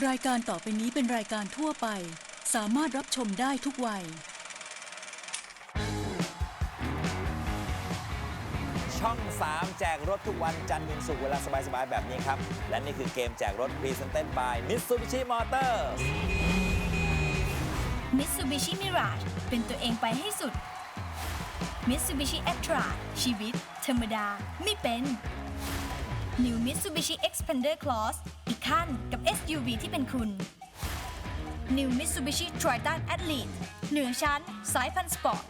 รายการต่อไปนี้เป็นรายการทั่วไป สามารถรับชมได้ทุกวัย ช่อง 3 แจกรถทุกวันจันทร์ถึงศุกร์เวลาสบาย ๆ แบบนี้ครับ และนี่คือเกมแจกรถ Presented by Mitsubishi Motors Mitsubishi Mirage เป็นตัวเองไปให้สุด Mitsubishi a t r a ชีวิต ธรรมดา ไม่เป็น New Mitsubishi Xpander Cross กขั้นกับ SUV ที่เป็นคุณ New Mitsubishi Triton Athlete เหนือชั้น สายพันธุ์สปอร์ต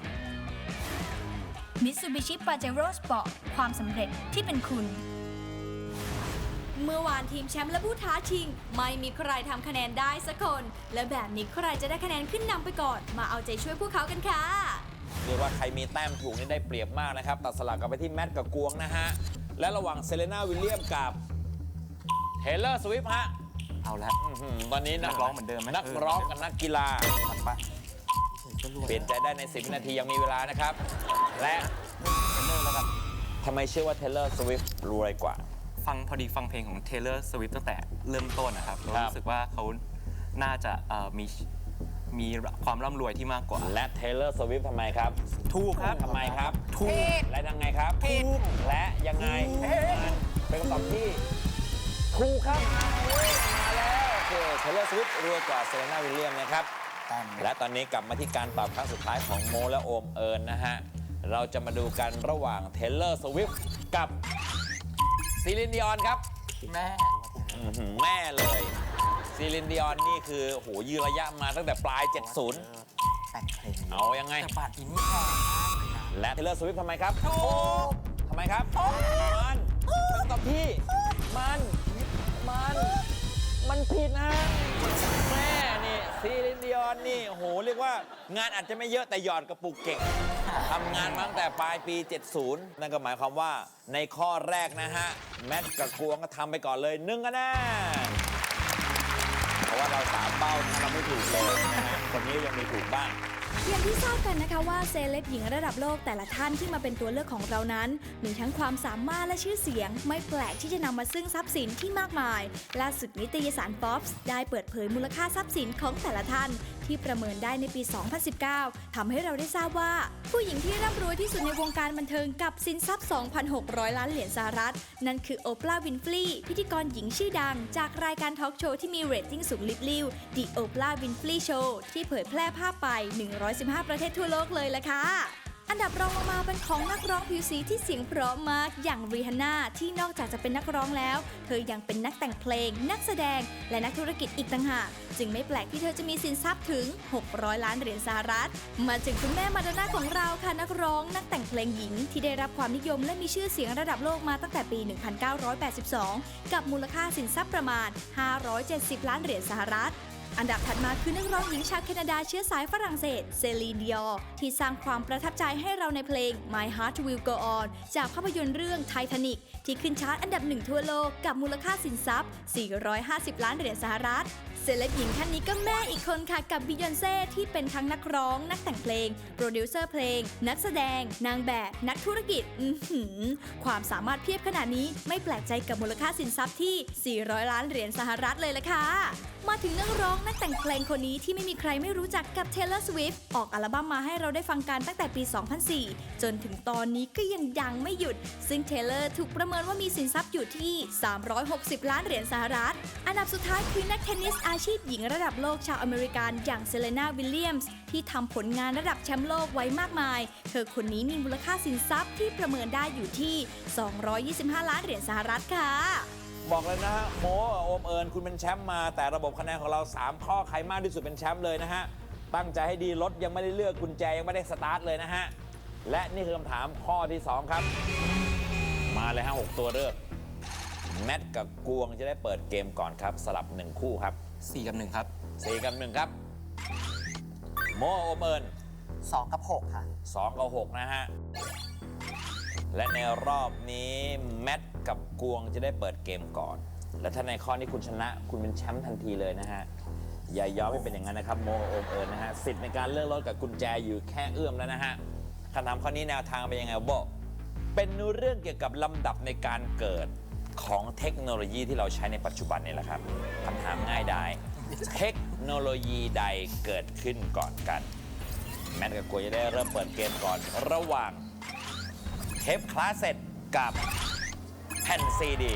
Mitsubishi Pajero Sport ความสำเร็จที่เป็นคุณ เมื่อวานทีมแชมป์และผู้ท้าชิง ไม่มีใครทำคะแนนได้สักคน และแบบนี้ใครจะได้คะแนนขึ้นนำไปก่อน มาเอาใจช่วยพวกเขากันค่ะ เรียกว่าใครมีแต้มถูกนี่ได้เปรียบมากนะครับ ตัดสลับกันไปที่แมตต์กับกวงนะฮะ และระหว่างเซเลนาวิลเลียมกับ เทเลอร์สวิฟฮะเอาละ อื้อหือตอนนี้นักร้องเหมือนเดิมไหม นักร้องกับนักกีฬาตัดปะก็รวยเปลี่ยนใจได้ใน 10 วินาทียังมีเวลานะครับ และเลิกแล้วกันทำไมเชื่อว่าเทเลอร์สวิฟรวยกว่า ฟังพอดีฟังเพลงของ Taylor Swift ตั้งแต่เริ่มต้นนะครับเราครับ รู้สึกว่าเขาน่าจะเอ่อมีมีความร่ำรวยที่มากกว่า และเทเลอร์สวิฟทำไมครับถูกครับทำไมครับถูกและยังไงครับผิดและยังไงมันเป็นคำตอบที่ ถูกครับมาแล้วโอเคเทเลอร์สวิฟรวยกว่าเซเลนาวิลเลียมนะครับ และตอนนี้กลับมาที่การตอบครั้งสุดท้ายของโมและโอมเอิญนะฮะ เราจะมาดูกันระหว่างเทเลอร์สวิฟกับซีลินดิออนครับ แม่อื้อหือแม่เลยซีลินดิออนนี่คือโหยืนระยะมาตั้งแต่ปลาย 70 แต่งเพลงเอายังไงแต่บัตรอินนี่แพงมากเลยนะและเทเลอร์สวิฟทำไมครับถูกทำไมครับ มันเป็นตอบที่มัน มัน มันผิดนะแม่นี่ซีลินดิออนนี่โอ้โหเรียกว่างานอาจจะไม่เยอะแต่หยอดกระปุกเก่งทำงานมาตั้งแต่ปลายปี 70 นั่นก็หมายความว่าในข้อแรกนะฮะ แมทกับกวงก็ทำไปก่อนเลยหนึ่งคะแนนเพราะว่าเราสามเป้าทำไม่ถูกเลยนะฮะคนนี้ยังมีถูกบ้าง อย่างที่ทราบกันนะคะว่าเซเลบหญิงระดับโลกแต่ละท่านที่มาเป็นตัวเลือกของเรานั้น มีทั้งความสามารถและชื่อเสียง ไม่แปลกที่จะนำมาซึ่งทรัพย์สินที่มากมาย ล่าสุดนิตยสาร Forbes ได้เปิดเผยมูลค่าทรัพย์สินของแต่ละท่านที่ประเมินได้ในปี 2019ทำให้เราได้ทราบว่า ผู้หญิงที่ร่ำรวยที่สุดในวงการบันเทิงกับสินทรัพย์ 2,600 ล้านเหรียญสหรัฐ นั่นคือโอปราห์วินฟลีพิธีกรหญิงชื่อดัง จากรายการทอล์กโชว์ที่มีเรตติ้งสูงลิบลิ่ว The Oprah Winfrey Show ที่เผยแพร่ภาพไป 115 ประเทศทั่วโลกเลยละค่ะ อันดับรองลงมาเป็นของนักร้องผิวสีที่เสียงเพราะมากอย่างรีฮันน่าที่นอกจากจะเป็นนักร้องแล้ว เธอยังเป็นนักแต่งเพลง นักแสดง และนักธุรกิจอีกต่างหากจึงไม่แปลกที่เธอจะมีสินทรัพย์ถึง 600 ล้านเหรียญสหรัฐ มาถึงคุณแม่มาดอนน่าของเราค่ะนักร้อง นักแต่งเพลงหญิง ที่ได้รับความนิยมและมีชื่อเสียงระดับโลกมาตั้งแต่ปี 1982 กับมูลค่าสินทรัพย์ประมาณ 570 ล้านเหรียญสหรัฐ อันดับถัดมาคือนักร้องหญิงชาวแคนาดาเชื้อสายฝรั่งเศสเซลีนดิออที่สร้างความประทับใจให้เราในเพลง My Heart Will Go On จากภาพยนตร์เรื่องไททานิกที่ขึ้นชาร์ตอันดับหนึ่งทั่วโลกกับมูลค่าสินทรัพย์ 450 ล้านเหรียญสหรัฐ เซเลบหญิงท่านนี้ก็แม่อีกคนค่ะกับบิยอนเซ่ที่เป็นทั้งนักร้อง นักแต่งเพลง โปรดิวเซอร์เพลง นักแสดง นางแบบ นักธุรกิจอือหือความสามารถเพียบขนาดนี้ไม่แปลกใจกับมูลค่าสินทรัพย์ที่ 400 ล้านเหรียญสหรัฐเลยละค่ะ มาถึงนักร้องนักแต่งเพลงคนนี้ที่ไม่มีใครไม่รู้จักกับ Taylor Swift ออกอัลบั้มมาให้เราได้ฟังกันตั้งแต่ปี 2004 จนถึงตอนนี้ก็ยังดังไม่หยุด ซึ่ง Taylor ถูกประเมินว่ามีสินทรัพย์อยู่ที่ 360 ล้านเหรียญสหรัฐ อันดับสุดท้ายคือนักเทนนิสอาชีพหญิงระดับโลกชาวอเมริกันอย่างเซเลนาวิลเลียมส์ที่ทำผลงานระดับแชมป์โลกไว้มากมาย เธอคนนี้มีมูลค่าสินทรัพย์ที่ประเมินได้อยู่ที่ 225 ล้านเหรียญสหรัฐค่ะ บอกเลยนะฮะโมโอมเอิญคุณเป็นแชมป์มา แต่ระบบคะแนนของเรา 3 ข้อใครมากที่สุดเป็นแชมป์เลยนะฮะ ตั้งใจให้ดีรถยังไม่ได้เลือกกุญแจยังไม่ได้สตาร์ทเลยนะฮะและนี่คือคำถามข้อที่ 2 ครับ มาเลยฮะ6ตัวเลือกแมทกับกวงจะได้เปิดเกมก่อนครับ สลับ 1 คู่ครับ 4 กับ 1 ครับ4กับ1ครับ โมโอมเอิญ2กับ6ค่ะ2กับ6นะฮะ และในรอบนี้แมทกับกวงจะได้เปิดเกมก่อน และถ้าในข้อนี้คุณชนะ คุณเป็นแชมป์ทันทีเลยนะฮะ อย่ายอมให้เป็นอย่างนั้นนะครับโมโอมเอิญนะฮะ สิทธิ์ในการเลือกรถกับกุญแจอยู่แค่เอื้อมแล้วนะฮะคำถามข้อนี้แนวทางเป็นยังไงโบเป็นเรื่องเกี่ยวกับลำดับในการเกิด ของเทคโนโลยีที่เราใช้ในปัจจุบันนี่แหละครับคำถามง่ายได้เทคโนโลยีใดเกิดขึ้นก่อนกัน แมทกับกลัวจะได้เริ่มเปิดเกมก่อนระหว่างเทปคลาสเซ็ตกับแผ่นซีดี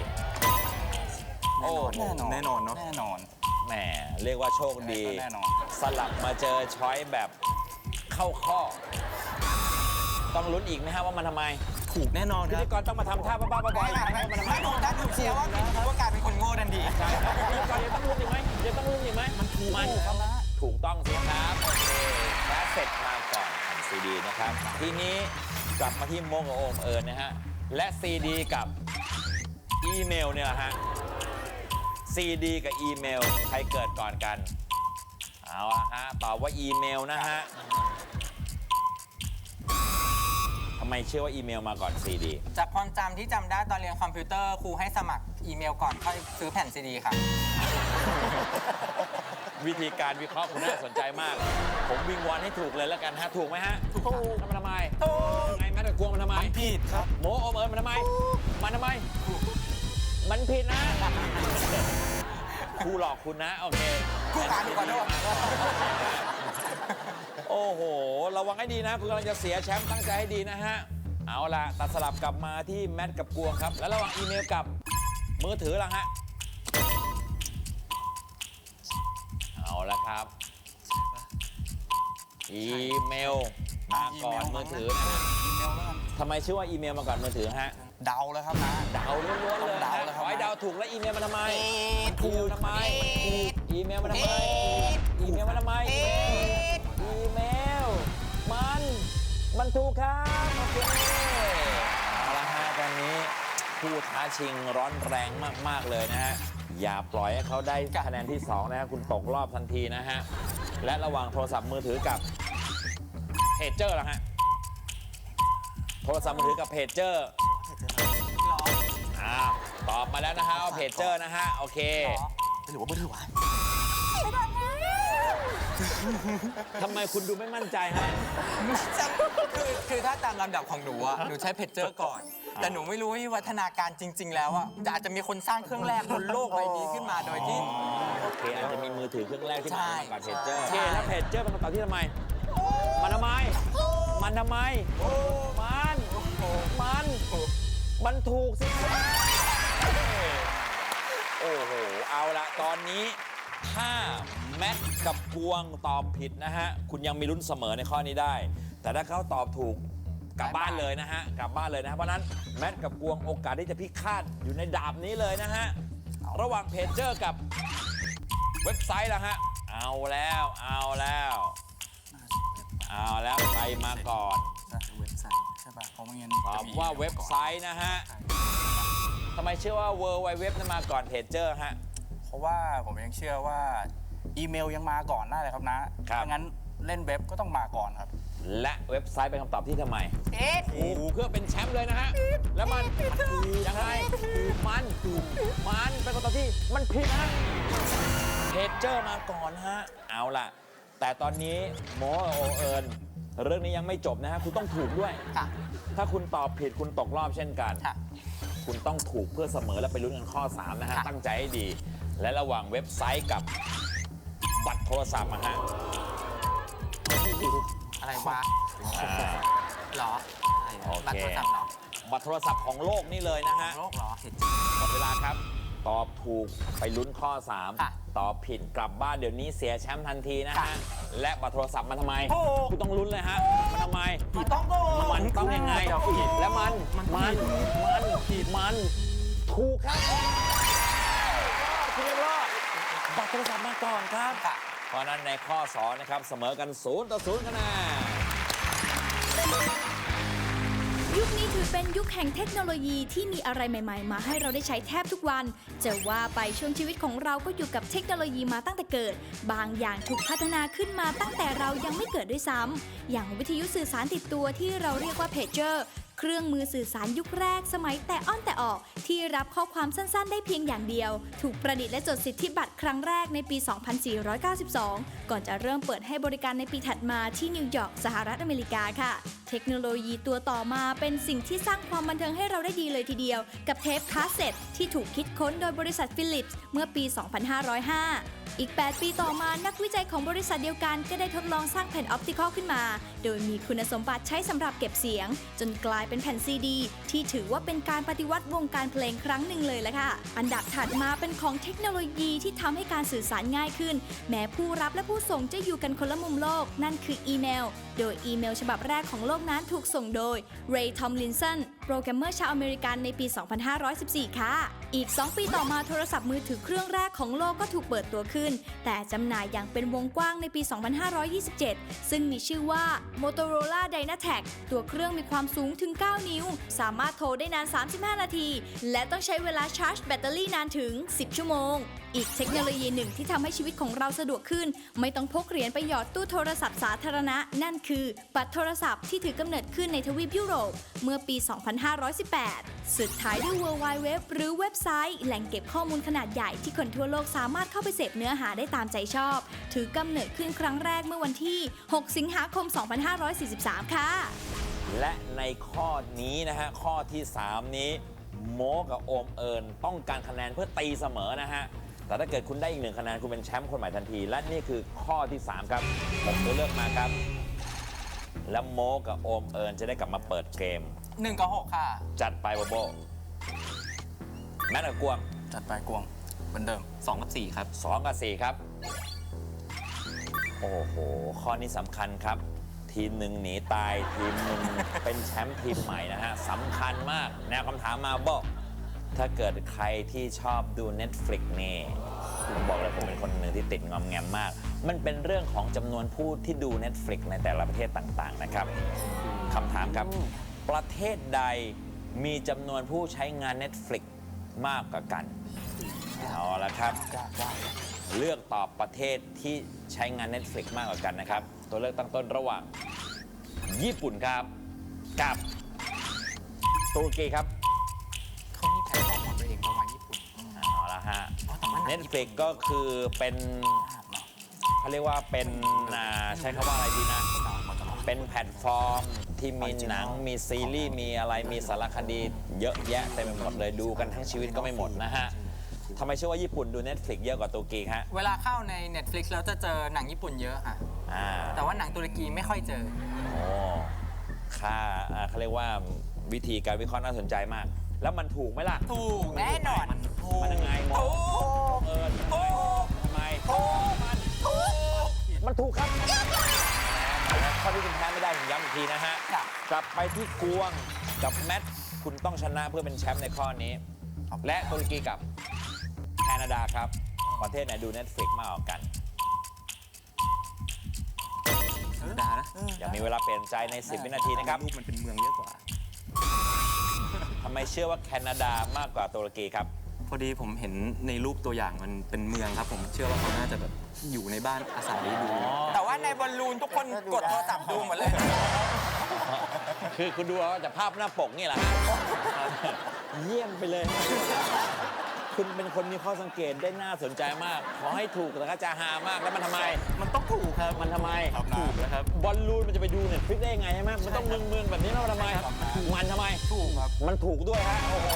โอ้โหแน่นอนเนาะแน่นอนแหมเรียกว่าโชคดี แน่นอน สลับมาเจอช้อยแบบเข้าข้อ ต้องลุ้นอีกไหมฮะว่ามันทำไม ถูกแน่นอนพิครับ ธีกรต้องมาทำท่าบ้าๆบอๆไม่ไม่ว่ามันทำไมไม่โดนด้านถูกเชียร์ว่าว่ากลายเป็นคนโง่ทันทีใช่ครับพิธีกรยังต้องลุ้นอีกไหมยังต้องลุ้นอีกไหมมันถูกมันะถูกต้องสิครับโอเคแคสเสร็จมาก่อนแผ่นซีดีนะครับ ทีนี้กลับมาที่โมงกับโอมเอิญนะฮะ และซีดีกับอีเมลเนี่ยฮะซีดีกับอีเมลใครเกิดก่อนกัน เอาละฮะตอบว่าอีเมลนะฮะำไมเชื่อว่าอีเมลมาก่อนซีดี จากความจำที่จำได้ตอนเรียนคอมพิวเตอร์ครูให้สมัครอีเมลก่อนค่อยซื้อแผ่นซีดีครับวิธีการวิเคราะห์คุณน่าสนใจมาก ผมวิงวอนให้ถูกเลยแล้วกันฮะ ถูกไหมฮะ ถูกมันทำไมถูกไงแม่ตะกวงมันทำไมผิดครับ โมโอมเอิญมันทำไม มันทำไม มันผิดนะ ครูหลอกคุณนะ โอเคครูขาหนูขอโทษโอ้โหระ วังให้ดีนะ คุณกำลังจะเสียแชมป์ตั้งใจให้ดีนะฮะ เอาล่ะ ตัดสลับกลับมาที่แมทกับกวงครับ แล้วระหว่างอีเมลกับมือถือล่ะฮะ เอาละครับ อีเมลมาก่อนมือถือนะฮะอีเมลแล้วกันทำไมชื่อว่าอีเมลมาก่อนมือถือฮะ เดาแล้วครับนะ เดาล้วนๆเลยเดานะแล้วขครับอให้เดาถูกแล้วอีเมลมาทำไมมันถูกอีเมลทำไม อีเมลมาทำไม อีเมลมาทำไม มันถูกครับโอเคเอาละฮะตอนนี้ผู้ท้าชิงร้อนแรงมาก ๆ เลยนะฮะ อย่าปล่อยให้เขาได้คะแนนที่ 2 นะฮะ คุณตกรอบทันทีนะฮะ และระหว่างโทรศัพท์มือถือกับเพจเจอร์ล่ะฮะ โทรศัพท์มือถือกับเพจเจอร์หรออ่าตอบมาแล้วนะฮะว่าเพจเจอร์นะฮะ โอเค หรอหรือว่ามือถือวะ ทำไมคุณดูไม่มั่นใจฮะ คือคือถ้าตามลำดับของหนูอะหนูใช้เพจเจอร์ก่อน แต่หนูไม่รู้ว่าวิวัฒนาการจริง ๆ แล้วอะอาจจะมีคนสร้างเครื่องแรกบนโลกใบนี้ขึ้นมาโดยที่ โอเคอาจจะมีมือถือเครื่องแรกที่ใช่มาก่อนเพจเจอร์โอใช่ เคแล้วเพจเจอร์เป็นคำตอบที่ทำไม มันทำไม มันทำไม มัน มัน มันถูกสิครับโอ้โห เอาละตอนนี้ ถ้าแมทกับกวงตอบผิดนะฮะ คุณยังมีลุ้นเสมอในข้อนี้ได้ แต่ถ้าเขาตอบถูกกลับบ้านเลยนะฮะ กลับบ้านเลยนะฮะเพราะฉะนั้นแมทกับกวงโอกาสที่จะพิฆาตอยู่ในดาบนี้เลยนะฮะ ระหว่างเพจเจอร์กับเว็บไซต์ละฮะ เอาแล้ว เอาแล้ว เอาแล้วใครมาก่อนเว็บไซต์ใช่ป่ะเพราะไม่งั้นตอบว่าเว็บไซต์นะฮะทำไมเชื่อว่า w w w นั้นมาก่อนเพจเจอร์ฮะเพ ราะว่าผมยังเชื่อว่าอีเมลยังมาก่อนได้เลยครับนะครับ ถ้างั้นเล่นเว็บก็ต้องมาก่อนครับ และเว็บไซต์เป็นคำตอบที่ทำไมเอ๊ะถูกเพื่อเป็นแชมป์เลยนะฮะ แล้วมันยังไงมันมันเป็นคำตอบที่มันผิดนะฮะเพจเจอร์มาก่อนฮะ เอาล่ะ แต่ตอนนี้โมโอเอิญเรื่องนี้ยังไม่จบนะฮะ คุณต้องถูกด้วย ค่ะ ถ้าคุณตอบผิดคุณตกรอบเช่นกัน ค่ะ คุณต้องถูกเพื่อเสมอและไปลุ้นกันข้อ 3 นะฮะ ค่ะ ตั้งใจให้ดี และระหว่างเว็บไซต์กับบัตรโทรศัพท์นะฮะอะไรวะอ่า หรอโอเค บัตรโทรศัพท์เหรอบัตรโทรศัพท์ของโลกนี่เลยนะฮะโลกเหรอหมดเวลาครับ ตอบถูกไปลุ้นข้อ ค่ะ 3 ตอบผิดกลับบ้านเดี๋ยวนี้เสียแชมป์ทันทีนะฮะค่ะและบัตรโทรศัพท์มันทำไมถูกคุณต้องลุ้นเลยฮะ มันทำไม มันต้องโกงมันต้องยังไงผิดแล้วมัน มัน มันผิดมันถูกครับคุณยังรอดบัต รโทรศัพท์มาก่อนครับค่ะเพราะฉะนั้นในข้อ2นะครับเสมอกัน0ต่อ0คะแนนยุคนี้ถือเป็นยุคแห่งเทคโนโลยีที่มีอะไรใหม่ ๆ มาให้เราได้ใช้แทบทุกวัน จะว่าไปช่วงชีวิตของเราก็อยู่กับเทคโนโลยีมาตั้งแต่เกิด บางอย่างถูกพัฒนาขึ้นมาตั้งแต่เรายังไม่เกิดด้วยซ้ำอย่างวิทยุสื่อสารติดตัวที่เราเรียกว่าเพจเจอร์ เครื่องมือสื่อสารยุคแรกสมัยแต่อ้อนแต่ออก ที่รับข้อความสั้นๆ ได้เพียงอย่างเดียว ถูกประดิษฐ์และจดสิทธิบัตรครั้งแรกในปี 2492 ก่อนจะเริ่มเปิดให้บริการในปีถัดมาที่นิวยอร์กสหรัฐอเมริกาค่ะเทคโนโลยีตัวต่อมาเป็นสิ่งที่สร้างความบันเทิงให้เราได้ดีเลยทีเดียว กับเทปคาสเซ็ตที่ถูกคิดค้นโดยบริษัทฟิลิปส์เมื่อปี 2505 อีก 8 ปีต่อมานักวิจัยของบริษัทเดียวกันก็ได้ทดลองสร้างแผ่นออปติคอลขึ้นมา โดยมีคุณสมบัติใช้สำหรับเก็บเสียง จนกลายเป็นแผ่นซีดี ที่ถือว่าเป็นการปฏิวัติวงการเพลงครั้งหนึ่งเลยละค่ะ อันดับถัดมาเป็นของเทคโนโลยีที่ทำให้การสื่อสารง่ายขึ้น แม้ผู้รับและผู้ส่งจะอยู่กันคนละมุมโลก นั่นคืออีเมล โดยอีเมล ฉบับแรกของโลกกนั้นถูกส่งโดย เรย์ ทอมลินสัน โปรแกรมเมอร์ชาวอเมริกันในปี 2514 ค่ะ อีก 2 ปีต่อมาโทรศัพท์มือถือเครื่องแรกของโลกก็ถูกเปิดตัวขึ้น แต่จำหน่ายอย่างเป็นวงกว้างในปี 2527 ซึ่งมีชื่อว่า Motorola Dynatec ตัวเครื่องมีความสูงถึง 9 นิ้ว สามารถโทรได้นาน 35 นาที และต้องใช้เวลาชาร์จแบตเตอรี่นานถึง 10 ชั่วโมง อีกเทคโนโลยีหนึ่งที่ทำให้ชีวิตของเราสะดวกขึ้น ไม่ต้องพกเหรียญไปหยอดตู้โทรศัพท์สาธารณะ นั่นคือบัตรโทรศัพท์ที่ถือกำเนิดขึ้นในทวีปยุโรป เมื่อปี 2 2518 สุดท้ายด้วย World Wide Web หรือเว็บไซต์ แหล่งเก็บข้อมูลขนาดใหญ่ที่คนทั่วโลกสามารถเข้าไปเสพเนื้อหาได้ตามใจชอบ ถือกำเนิดขึ้นครั้งแรกเมื่อวันที่ 6 สิงหาคม 2543 ค่ะ และในข้อนี้นะฮะ ข้อที่ 3 นี้ โมกับโอมเอิญต้องการคะแนนเพื่อตีเสมอนะฮะ แต่ถ้าเกิดคุณได้อีกหนึ่งคะแนนคุณเป็นแชมป์คนใหม่ทันที และนี่คือข้อที่ 3 ครับผมตัวเลือกมาครับ แล้วโมกับโอมเอิญจะได้กลับมาเปิดเกม1กับ6ค่ะ จัดไปโบโบแมทกับกวงจัดไปกวงเหมือนเดิม2กับ4ครับ2กับ4ครับ โอ้โห ข้อนี้สำคัญครับ ทีมหนึ่งหนีตายทีมหนึ่ง เป็นแชมป์ทีมใหม่นะฮะสำคัญมาก แนวคำถามมาบอกถ้าเกิดใครที่ชอบดู Netflix นี่ ผมบอกเลยผมเป็นคนหนึ่งที่ติดงอมแงมมาก มันเป็นเรื่องของจำนวนผู้ที่ดู Netflix ในแต่ละประเทศต่างๆนะครับคำถามครับ ประเทศใดมีจำนวนผู้ใช้งาน Netflix มากกว่ากัน เอาละครับ เลือกตอบประเทศที่ใช้งาน Netflix มากกว่ากันนะครับ ตัวเลือกตั้งต้นระหว่าง ญี่ปุ่นครับ กับตุรกีครับ ละฮะอ๋อแต่ว่าหนัง Netflix ก็คือเป็นเขาเรียกว่าเป็นอ่าใช้คำว่าอะไรดีนะ เป็นแพลตฟอร์มที่มีหนังมีซีรีส์มีอะไรมีสารคดีเยอะแยะเต็มไปหมดเลยดูกันทั้งชีวิตก็ไม่หมดนะฮะทำไมเชื่อว่าญี่ปุ่นดู Netflix เยอะกว่าตุรกีฮะเวลาเข้าใน Netflix แล้วจะเจอหนังญี่ปุ่นเยอะค่ะ อ่าแต่ว่าหนังตุรกีไม่ค่อยเจอ โอ้ค่าอ่าเขาเรียกว่าวิธีการวิเคราะห์น่าสนใจมาก แล้วมันถูกไหมล่ะ ถูกแน่นอน มันยังไงหมอถูกเอิญทำไมมันถูกมันถูกครับและข้อที่คุณแพ้ไม่ได้ผมย้ำอีกทีนะฮะจ้ะกลับไปที่กวงกับแมทคุณต้องชนะเพื่อเป็นแชมป์ในข้อนี้ และตุรกีกับแคนาดาครับ ประเทศไหนดู Netflix มากกว่ากันดานะยังมีเวลาเปลี่ยนใจใน 10 วินาทีนะครับรูปมันเป็นเมืองเยอะกว่าทำไมเชื่อว่าแคนาดามากกว่าตุรกีครับ พอดีผมเห็นในรูปตัวอย่างมันเป็นเมืองครับผมเชื่อว่าเขาน่าจะแบบอยู่ในบ้านอาศัยดูแต่ว่าในบอลลูนทุกคนกดโทรศัพท์ดูหมดเลย คือคุณดูเอาจากภาพหน้าปกนี่แหละฮะเยี่ยมไปเลย คุณเป็นคนมีข้อสังเกตได้น่าสนใจมาก ขอให้ถูกแต่ก็จะหามากแล้วมันทำไม มันต้องถูกครับมันทำไมถูกนะครับ บอลลูนมันจะไปดูเน็ตฟลิกได้ยังไงใช่ไหมมันต้องเมืองๆแบบนี้แล้วมันทำไม มันทำไม ถูกครับ มันถูกด้วยฮะโอ้โห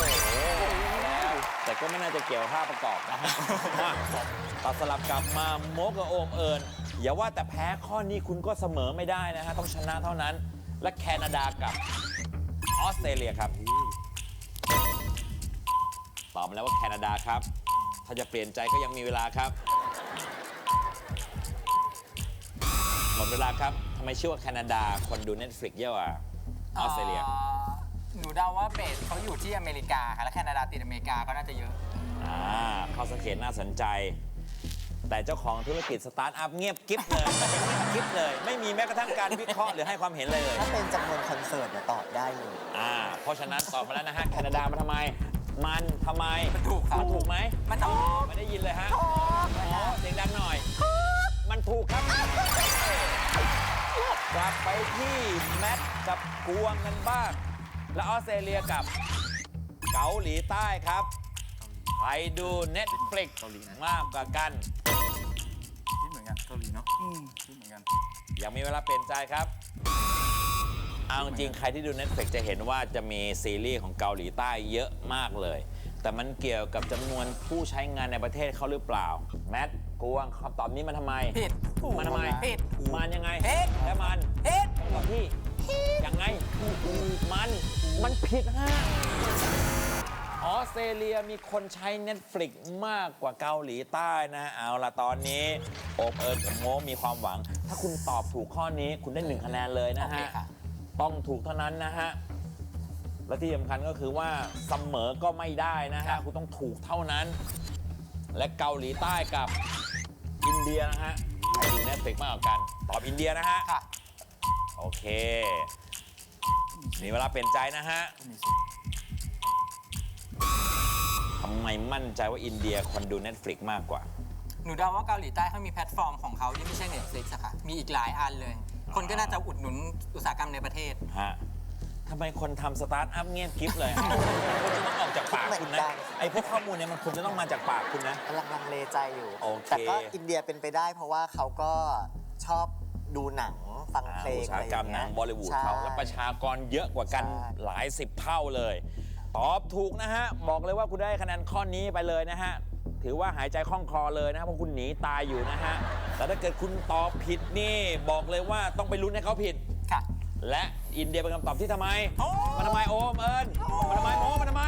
แต่ก็ไม่น่าจะเกี่ยวภาพประกอบนะฮะมาตัดสลับกลับมาโมกกับโอมเอิญอย่าว่าแต่แพ้ข้อนี้คุณก็เสมอไม่ได้นะฮะ ต้องชนะเท่านั้น และแคนาดากับออสเตรเลียครับ ตอบมาแล้วว่าแคนาดาครับ ถ้าจะเปลี่ยนใจก็ยังมีเวลาครับ หมดเวลาครับทำไมเชื่อว่าแคนาดาคนดู Netflix เยอะกว่าออสเตรเลีย หนูเดาว่าเบสเขาอยู่ที่อเมริกาค่ะและแคนาดาติดอเมริกาก็น่าจะเยอะ อ่าข้อสังเกตน่าสนใจ แต่เจ้าของธุรกิจสตาร์ทอัพเงียบกิ๊บเลยเงียบกิ๊บเลย ไม่มีแม้กระทั่งการวิเคราะห์หรือให้ความเห็นเลย ถ้าเป็นจำนวนคอนเสิร์ตเนี่ยตอบได้เลยอ่า เพราะฉะนั้นตอบมาแล้วนะฮะแคนาดามาทำไม มันทำไมมันถูกครับ มันถูกไหมมันถูกไม่ได้ยินเลยฮะอ๋อเสียงดังหน่อย มันถูกครับกลับไปที่แมทกับกวงกันบ้าง และออสเตรเลียกับเกาหลีใต้ครับใครดู Netflix เกาหลีนะ มากกว่ากัน คิดเหมือนกันเกาหลีเนาะอืมคิดเหมือนกันยังมีเวลาเปลี่ยนใจครับ เอาจริงๆใครที่ดู Netflix จะเห็นว่าจะมีซีรีส์ของเกาหลีใต้เยอะมากเลย แต่มันเกี่ยวกับจำนวนผู้ใช้งานในประเทศเขาหรือเปล่า แมทกวงคำตอบนี้มันทำไม ผิดมันทำไม ผิด มันยังไง ผิด และมันผิดคำตอบที่ ยังไง มัน มันผิดฮะออสเตรเลียมีคนใช้ Netflix มากกว่าเกาหลีใต้นะ เอาละตอนนี้โอบเอิญกับโมมีความหวัง ถ้าคุณตอบถูกข้อนี้คุณได้หนึ่งคะแนนเลยนะโอเคฮะ ค่ะ ต้องถูกเท่านั้นนะฮะ และที่สำคัญก็คือว่าเสมอก็ไม่ได้นะฮะคุณต้องถูกเท่านั้น และเกาหลีใต้กับอินเดียนะฮะใครดู Netflix มากกว่ากัน ตอบอินเดียนะฮะ ค่ะ โอเคมีเวลาเปลี่ยนใจนะฮะทำไมมั่นใจว่าอินเดียคนดู Netflix มากกว่า หนูเดาว่าเกาหลีใต้เขามีแพลตฟอร์มของเขาที่ไม่ใช่ Netflix อะค่ะ มีอีกหลายอันเลย คนก็น่าจะอุดหนุนอุตสาหกรรมในประเทศ ฮะทำไมคนทำสตาร์ทอัพเงียบกริฟเลยมันจะต้องออกจากปากคุณนะ ไอ้พวกข้อมูลเนี่ยมันควรจะต้องมาจากปากคุณนะ กำลังลังเลใจอยู่ โอเค แต่ก็อินเดียเป็นไปได้เพราะว่าเขาก็ชอบ ดูหนังฟังเพลงอุตอะสาไรหอกรรมย่างหนัเงี้งยบอลิวูดใช่ เขาและประชากรเยอะกว่ากันใช่ หลายสิบเท่าเลย ตอบถูกนะฮะ บอกเลยว่าคุณได้คะแนนข้อนี้ไปเลยนะฮะ ถือว่าหายใจคล่องคลอเลยนะครับเพราะคุณหนีตายอยู่นะฮะ แต่ถ้าเกิดคุณตอบผิดนี่บอกเลยว่าต้องไปลุ้นให้เขาผิด ค่ะ และอินเดียเป็นคำตอบที่ทำไม มันทำไมโอมเอิญมันทำไมโมมันทำไม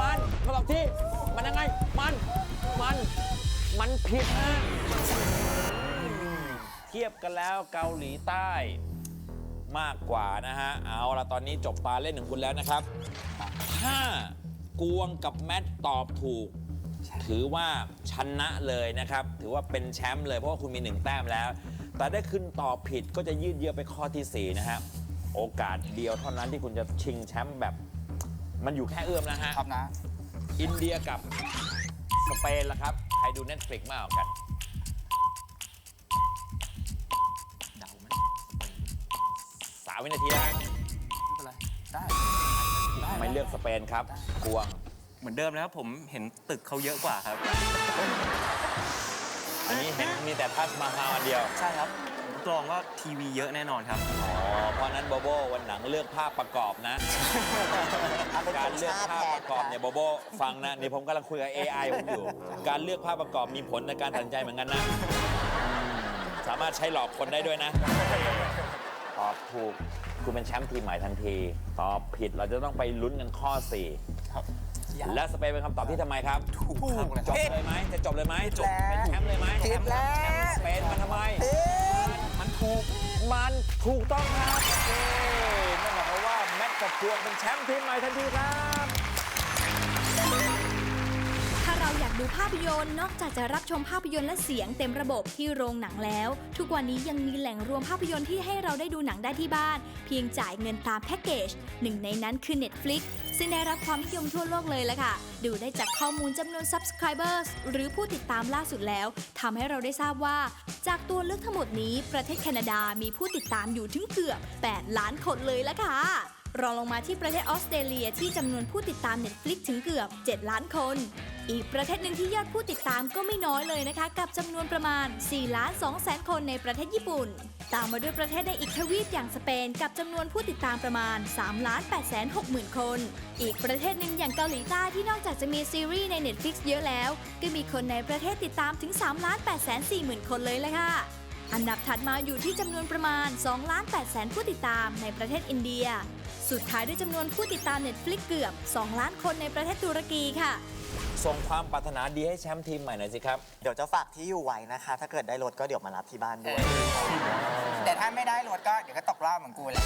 มันคำตอบที่ มันยังไง มัน มัน มันผิดฮะ เทียบกันแล้วเกาหลีใต้มากกว่านะฮะ เอาละตอนนี้จบปาเล่นของคุณแล้วนะครับ ถ้ากวงกับแมทตอบถูก ถือว่าชนะเลยนะครับ ถือว่าเป็นแชมป์เลยเพราะว่าคุณมีหนึ่งแต้มแล้ว แต่ได้ขึ้นตอบผิดก็จะยืดเยื้อไปข้อที่ 4 นะฮะโอกาสเดียวเท่านั้นที่คุณจะชิงแชมป์แบบ มันอยู่แค่เอื้อมนะฮะ ครับนะ อินเดียกับสเปนล่ะครับ ใครดู Netflix มากกว่ากัน วินาทีแล้วฮะไม่เป็นไรได้ได้ไม่เลือกสเปนครับกวงเหมือนเดิมแล้วผมเห็นตึกเขาเยอะกว่าครับ อันนี้เห็นมีแต่ทัชมาฮาลอันเดียว ใช่ครับผมกรองว่าทีวีเยอะแน่นอนครับ อ๋อ เพราะฉะนั้นโบโบวันหลังเลือกภาพประกอบนะเอาเป็นการคนเลือกชาติภาพแทปนระกอบเนี่ยโบโบฟังนะนี่ผมกำลังคุยกับ AI ผมอยู่ การเลือกภาพประกอบมีผลในการตัดสินใจเหมือนกันนะอืมสามารถใช้หลอกคนได้ด้วยนะ ตอบถูกคุณเป็นแชมป์ทีมใหม่ทันที ตอบผิดเราจะต้องไปลุ้นกันข้อ4และสเปนเป็นคำตอบที่ทำไมครับ ถูกถูกเลยจบเลยไหมจะจบเลยไหมจบเป็นแชมป์เลยไหมผิดแล้วแชมป์สเปนมันทำไม มันถูก มันถูกต้องครับโอเคนั่นหมายความว่าแมตช์กับพวงเป็นแชมป์ทีมใหม่ทันทีครับ ดูภาพยนตร์นอกจากจะรับชมภาพยนตร์และเสียงเต็มระบบที่โรงหนังแล้ว ทุกวันนี้ยังมีแหล่งรวมภาพยนตร์ที่ให้เราได้ดูหนังได้ที่บ้าน เพียงจ่ายเงินตามแพ็กเกจหนึ่งในนั้นคือ Netflix ซึ่งได้รับความนิยมทั่วโลกเลยละค่ะ ดูได้จากข้อมูลจำนวน subscribers หรือผู้ติดตามล่าสุดแล้วทำให้เราได้ทราบว่า จากตัวเลือกทั้งหมดนี้ ประเทศแคนาดามีผู้ติดตามอยู่ถึงเกือบ 8 ล้านคนเลยละค่ะรองลงมาที่ประเทศออสเตรเลียที่จำนวนผู้ติดตาม Netflix ถึงเกือบ 7 ล้านคน อีกประเทศหนึ่งที่ยอดผู้ติดตามก็ไม่น้อยเลยนะคะ กับจำนวนประมาณ 4 ล้าน2แสนคนในประเทศญี่ปุ่น ตามมาด้วยประเทศในอีกทวีปอย่างสเปนกับจำนวนผู้ติดตามประมาณ3ล้าน8แสน6หมื่นคน อีกประเทศหนึ่งอย่างเกาหลีใต้ที่นอกจากจะมีซีรีส์ใน Netflix เยอะแล้ว ก็มีคนในประเทศติดตามถึง3ล้าน8แสน4หมื่นคนเลยละค่ะอันดับถัดมาอยู่ที่จำนวนประมาณ2ล้าน8แสนผู้ติดตามในประเทศอินเดีย สุดท้ายด้วยจำนวนผู้ติดตาม Netflix เกือบ 2 ล้านคนในประเทศตุรกีค่ะ ส่งความปรารถนาดีให้แชมป์ทีมใหม่หน่อยสิครับ เดี๋ยวจะฝากที่อยู่ไว้นะคะ ถ้าเกิดได้รถก็เดี๋ยวมารับที่บ้านด้วย แต่ถ้าไม่ได้รถก็เดี๋ยวก็ตกรอบเหมือนกูแหละ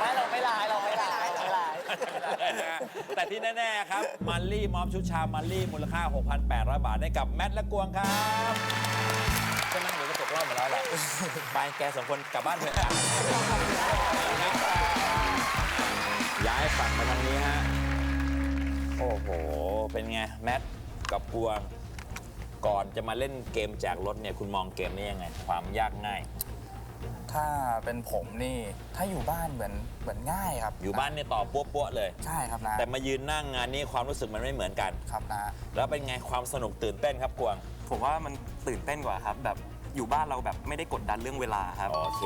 ไม่เราไม่ลายเราไม่ลายเราไม่ลาย แต่ที่แน่ ๆ ครับ มันลี่มอมชุดชา มันลี่มูลค่า 6,800 บาทให้กับแมทและกวงครับใช่ไหมเดี๋ยวจะตกรอบหมดแล้วแหละไปแกสองคนกลับบ้านเถอะครับย้ายฝั่งมาทางนี้ฮะ โอ้โห เป็นไง แมทกับกวง ก่อนจะมาเล่นเกมแจกรถเนี่ยคุณมองเกมนี้ยังไง ความยากง่าย ถ้าเป็นผมนี่ถ้าอยู่บ้านเหมือนเหมือนง่ายครับอยู่บ้านเนี่ยตอบปั้วๆเลย ใช่ครับนะแต่มายืนนั่งงานนี้ความรู้สึกมันไม่เหมือนกัน ครับนะ แล้วเป็นไงความสนุกตื่นเต้นครับกวง ผมว่ามันตื่นเต้นกว่าครับ แบบอยู่บ้านเราแบบไม่ได้กดดันเรื่องเวลาครับ โอเค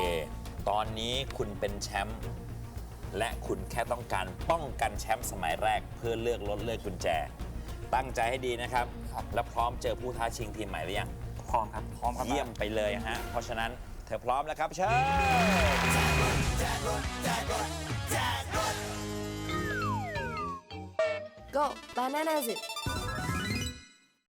ตอนนี้คุณเป็นแชมป์ และคุณแค่ต้องการป้องกันแชมป์สมัยแรก เพื่อเลือกรถเลือกกุญแจ ตั้งใจให้ดีนะครับ และพร้อมเจอผู้ท้าชิงทีมใหม่หรือยังพร้อมครับพร้อมครับเยี่ยมไปเลยฮะเพราะฉะนั้นเธอพร้อมแล้วครับเชิญ Go, bananas it.